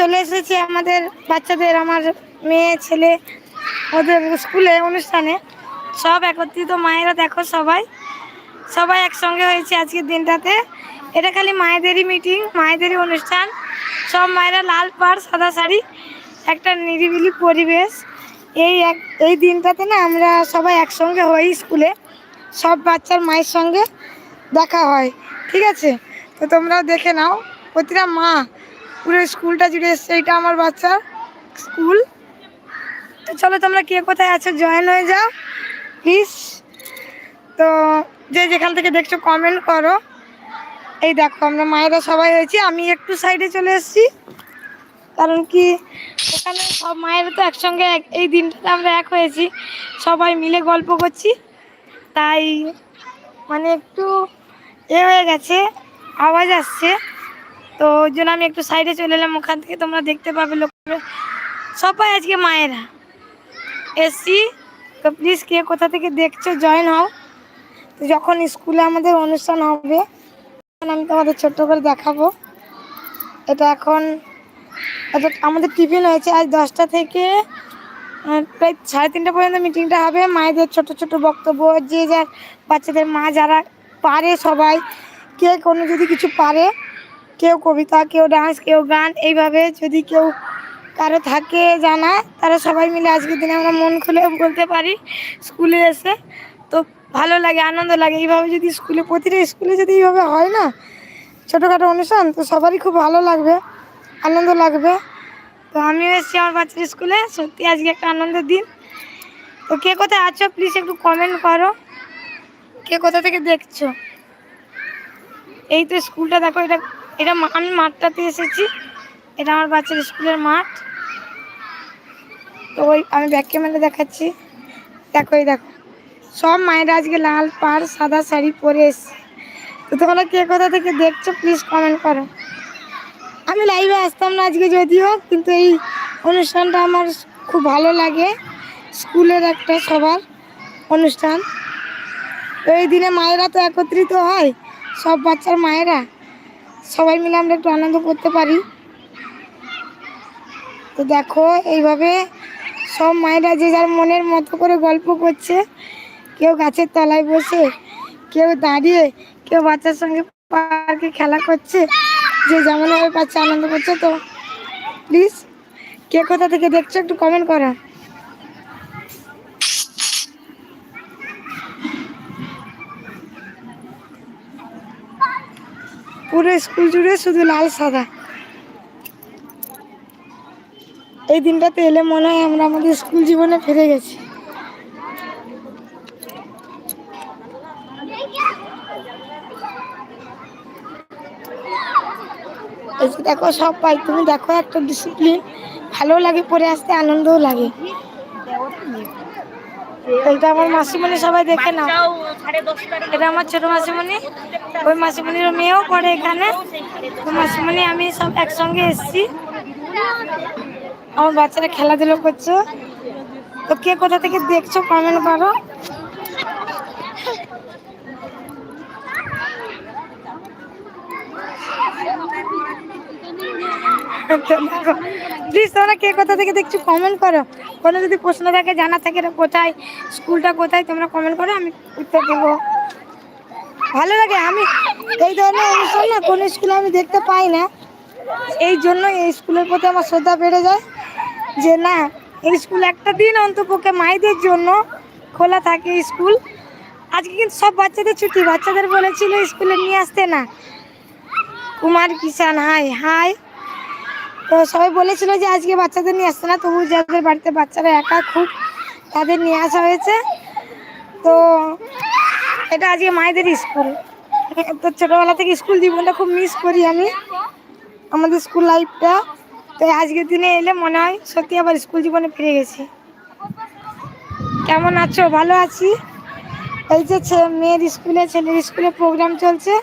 চলে এসেছি আমাদের বাচ্চাদের, আমার মেয়ে, ছেলে, ওদের স্কুলে অনুষ্ঠানে। সব একত্রিত, মায়েরা দেখো সবাই। সবাই একসঙ্গে হয়েছে আজকের দিনটাতে। এটা খালি মায়েদেরই মিটিং মায়েদেরই অনুষ্ঠান। সব মায়েরা লাল পাড়, সাদা শাড়ি, একটা নিরিবিলি পরিবেশ। এই এক, এই দিনটাতে না আমরা সবাই একসঙ্গে হই স্কুলে। সব বাচ্চার মায়ের সঙ্গে দেখা হয়। ঠিক আছে? তো তোমরাও দেখে নাও। প্রতিটা মা পুরো স্কুলটা জুড়ে এসছে, এটা আমার বাচ্চার স্কুল। তো চলো তোমরা কে কোথায় আছো জয়েন হয়ে যাও প্লিজ তো যে যেখান থেকে দেখছ কমেন্ট করো। এই দেখো, আমরা মায়েরা সবাই হয়েছি, আমি একটু সাইডে চলে এসেছি। কারণ কি ওখানে সব মায়েরা তো একসঙ্গে এক- এই দিনটাতে আমরা এক হয়েছি। সবাই মিলে গল্প করছি। তাই মানে একটু এ হয়ে গেছে, আওয়াজ আসছে। তো ওই জন্য আমি একটু সাইডে চলে এলাম, ওখান থেকে তোমরা দেখতে পাবে লোক সবাই আজকে মায়েরা। এসছি তো প্লিজ কে কোথা থেকে দেখছ জয়েন হও। তো যখন স্কুলে আমাদের অনুষ্ঠান হবে, তখন আমি তোমাদের ছোট্ট করে দেখাবো। এটা এখন আমাদের টিফিন হয়েছে আজ দশটা থেকে প্রায় সাড়ে তিনটা পর্যন্ত মিটিংটা হবে। মায়েদের ছোট ছোট বক্তব্য, যে যার বাচ্চাদের মা যারা পারে সবাই, কে কোনো যদি কিছু পারে কেউ কবিতা, কেউ ডান্স, কেউ গান, এইভাবে যদি কেউ কারও থাকে, জানা, তারা সবাই মিলে আজকের দিনে আমরা মন খুলে বলতে পারি, স্কুলে এসে। তো ভালো লাগে, আনন্দ লাগে। এইভাবে যদি স্কুলে, প্রতিটা স্কুলে যদি এইভাবে হয় না, ছোটোখাটো অনুষ্ঠান, তো সবারই খুব ভালো লাগবে, আনন্দ লাগবে। তো আমিও এসেছি আমার বাচ্চার স্কুলে। সত্যি আজকে একটা আনন্দের দিন। তো কে কোথায় আছো? প্লিজ একটু কমেন্ট করো। কে কোথা থেকে দেখছ? এই তো স্কুলটা দেখো, এটা এটা আমি মাঠটাতে এসেছি। এটা আমার বাচ্চার স্কুলের মাঠ। তো ওই আমি ব্যাক ক্যামেরা দেখাচ্ছি। দেখো, এই দেখো। সব মায়েরা আজকে লাল পাড়, সাদা শাড়ি পরে এসছে। তো তোমরা কে কোথা থেকে দেখছ প্লিজ কমেন্ট করো। আমি লাইভে আসতাম না আজকে যদিও, কিন্তু এই অনুষ্ঠানটা আমার খুব ভালো লাগে। স্কুলের একটা সবার অনুষ্ঠান। তো এই দিনে মায়েরা তো একত্রিত হয়, সব বাচ্চার মায়েরা। সবাই মিলে আমরা একটু আনন্দ করতে পারি। তো দেখো, এইভাবে সব মায়েরা যে যার মনের মতো করে গল্প করছে, কেউ গাছের তলায় বসে, কেউ দাঁড়িয়ে, কেউ বাচ্চার সঙ্গে পার্কে খেলা করছে, যে যেমনভাবে পাচ্ছে আনন্দ করছে। তো প্লিজ কে কোথা থেকে দেখছ একটু কমেন্ট করো। পুরো স্কুল জুড়ে শুধু লাল, সাদা। এই দিনটাতে এলে মনে হয় আমরা আমাদের স্কুল জীবনে ফিরে গেছি। দেখো সব পাই তুমি দেখো একটা ডিসিপ্লিন ভালো লাগে পরে আসতে আনন্দও লাগে। এটা আমার মাসিমণি সবাই দেখে নাও। এটা আমার ছোট মাসিমণি। ওই মাসিমণির মেয়েও পড়ে এখানে। মাসিমণি, আমি সব একসঙ্গে এসেছি। আমার বাচ্চারা খেলাধুলো করছে। তো কে কোথা থেকে দেখছ কমেন্ট করো। প্লিজ তোমরা কে কোথা থেকে দেখছ কমেন্ট করো। কোনো যদি প্রশ্ন থাকে, জানা থাকে, এটা কোথায়, স্কুলটা কোথায়, তোমরা কমেন্ট করো, আমি উত্তর দেবো। ভালো লাগে, আমি এই ধরনের অনুষ্ঠান না, কোনো স্কুলে আমি দেখতে পাই না। এই জন্য এই স্কুলের প্রতি আমার শ্রদ্ধা বেড়ে যায় যে না, এই স্কুল একটা দিন অন্তপক্ষে মায়েদের জন্য খোলা থাকে স্কুল। আজকে কিন্তু সব বাচ্চাদের ছুটি, বাচ্চাদের বলেছিল স্কুলে নিয়ে আসতে না। Kumar Kishan hi hi. তো সবাই বলেছিল যে আজকে বাচ্চাদের নিয়ে আসতে না, তবু যাদের বাড়িতে বাচ্চারা একা খুব তাদের নিয়ে আসা হয়েছে। তো এটা আজকে মায়েদের স্কুল। তো ছোটোবেলা থেকে স্কুল জীবনটা খুব মিস করি আমি, আমাদের স্কুল লাইফটা তো আজকের দিনে এলে মনে হয় সত্যি আবার স্কুল জীবনে ফিরে গেছি। কেমন আছো? ভালো আছি? এই যে মেয়ের স্কুলে, ছেলের স্কুলে প্রোগ্রাম চলছে।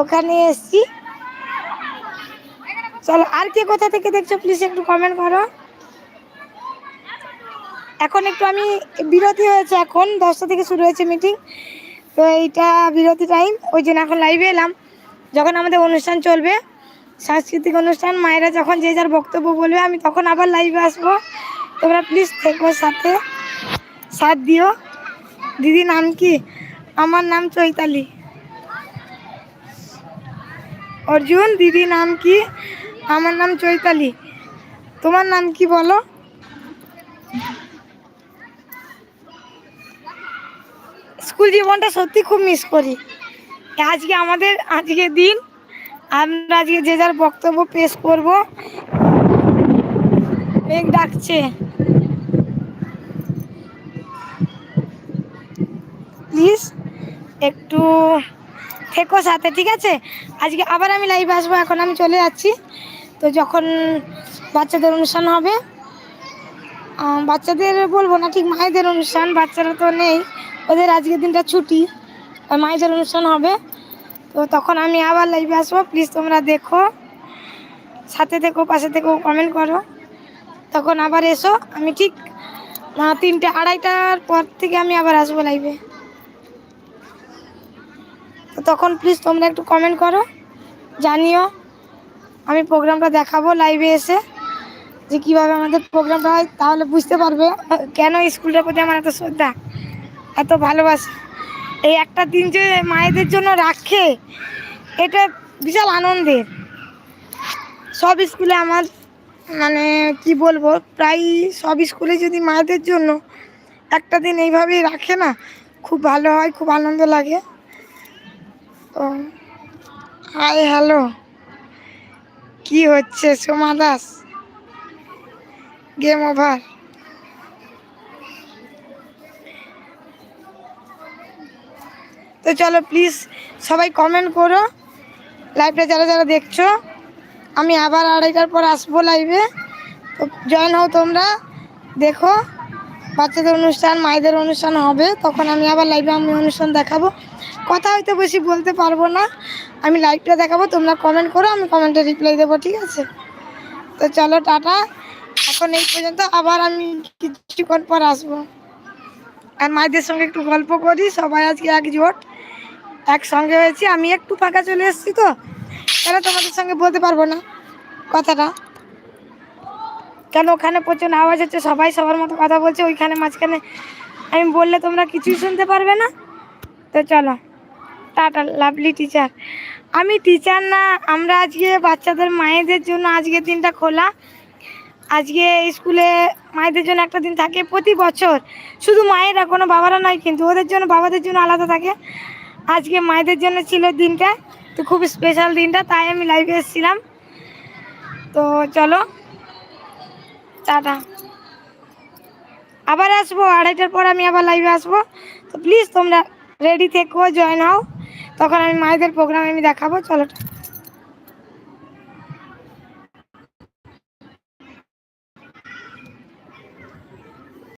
ওখানে এসছি। চলো, আর কে কোথা থেকে দেখছ প্লিজ একটু কমেন্ট করো। এখন একটু আমি বিরতি হয়েছে এখন, দশটা থেকে শুরু হয়েছে মিটিং তো এইটা বিরতি টাইম ওই জন্য এখন লাইভে এলাম। যখন আমাদের অনুষ্ঠান চলবে, সাংস্কৃতিক অনুষ্ঠান, মায়েরা যখন যে যার বক্তব্য বলবে, আমি তখন আবার লাইভে আসব। তোমরা প্লিজ থেকো সাথে, সাথ দিও। দিদি নাম কি? আমার নাম চৈতালি। অর্জুন দিদি নাম কি? আমার নাম চৈতালি। তোমার নাম কি বলো? স্কুল জীবনটা সত্যি খুব মিস করি। আজকে আমাদের, আজকে দিন। আমরা আজকে যে যার বক্তব্য পেশ করব। মেঘ ডাকছে। প্লিজ একটু থেকো সাথে, ঠিক আছে? আজকে আবার আমি লাইভে আসব, এখন আমি চলে যাচ্ছি। তো যখন বাচ্চাদের অনুষ্ঠান হবে বাচ্চাদের বলব না, ঠিক মায়েদের অনুষ্ঠান, বাচ্চারা তো নেই, ওদের আজকের দিনটা ছুটি মায়েদের অনুষ্ঠান হবে। তো তখন আমি আবার লাইভে আসব প্লিজ তোমরা দেখো, সাথে থেকো, পাশে থেকো কমেন্ট করো। তখন আবার এসো, আমি ঠিক তিনটে, আড়াইটার পর থেকে আমি আবার আসব লাইভে তো তখন প্লিজ তোমরা একটু কমেন্ট করো, জানিও। আমি প্রোগ্রামটা দেখাবো লাইভে এসে, যে কীভাবে আমাদের প্রোগ্রামটা হয়, তাহলে বুঝতে পারবে। কেন স্কুলটার প্রতি আমার এত শ্রদ্ধা, এত ভালোবাসা? এই একটা দিন যে মায়েদের জন্য রাখে, এটা বিশাল আনন্দের। সব স্কুলে আমার মানে কি বলব, প্রায় সব স্কুলে যদি মায়েদের জন্য একটা দিন এইভাবেই রাখে না, খুব ভালো হয়, খুব আনন্দ লাগে। তো হাই হ্যালো কি হচ্ছে সোমা দাস? গেম ওভার তো চলো প্লিজ সবাই কমেন্ট করো। লাইভটা যারা যারা দেখছ, আমি আবার আড়াইটার পর আসব লাইভে তো জয়েন হও তোমরা, দেখো। বাচ্চাদের অনুষ্ঠান, মায়েদের অনুষ্ঠান হবে, তখন আমি আবার লাইভে আমি অনুষ্ঠান দেখাবো। কথা হয়তো বেশি বলতে পারব না। আমি লাইভটা দেখাবো, তোমরা কমেন্ট করো, আমি কমেন্টে রিপ্লাই দেবো, ঠিক আছে? তো চলো, টাটা। এখন এই পর্যন্ত আবার আমি কিছুক্ষণ পর আসব। আর মায়েদের সঙ্গে একটু গল্প করি, সবাই আজকে একজোট। একসঙ্গে হয়েছি, আমি একটু ফাঁকা চলে এসেছি তো কেন তোমাদের সঙ্গে বলতে পারব না কথাটা। কেন ওখানে প্রচুর আওয়াজ হচ্ছে, সবাই সবার মতো কথা বলছে, ওইখানে মাঝখানে, আমি বললে তোমরা কিছুই শুনতে পারবে না। তো চলো। টাটা লাভলি টিচার আমি টিচার না, আমরা আজকে বাচ্চাদের মায়েদের জন্য আজকের দিনটা খোলা। আজকে স্কুলে মায়েদের জন্য একটা দিন থাকে প্রতি বছর। শুধু মায়েরা, কোনো বাবারা নয়, কিন্তু ওদের জন্য, বাবাদের জন্য আলাদা থাকে। আজকে মায়েদের জন্য ছিল দিনটা, তো খুব স্পেশাল দিনটা, তাই আমি লাইভে এসেছিলাম। তো চলো, টাটা। আবার আসব, আড়াইটার পর আমি আবার লাইভে আসব। তো প্লিজ তোমরা রেডি থেকো জয়েন হও। তখন আমি মায়েদের প্রোগ্রাম আমি দেখাবো চলো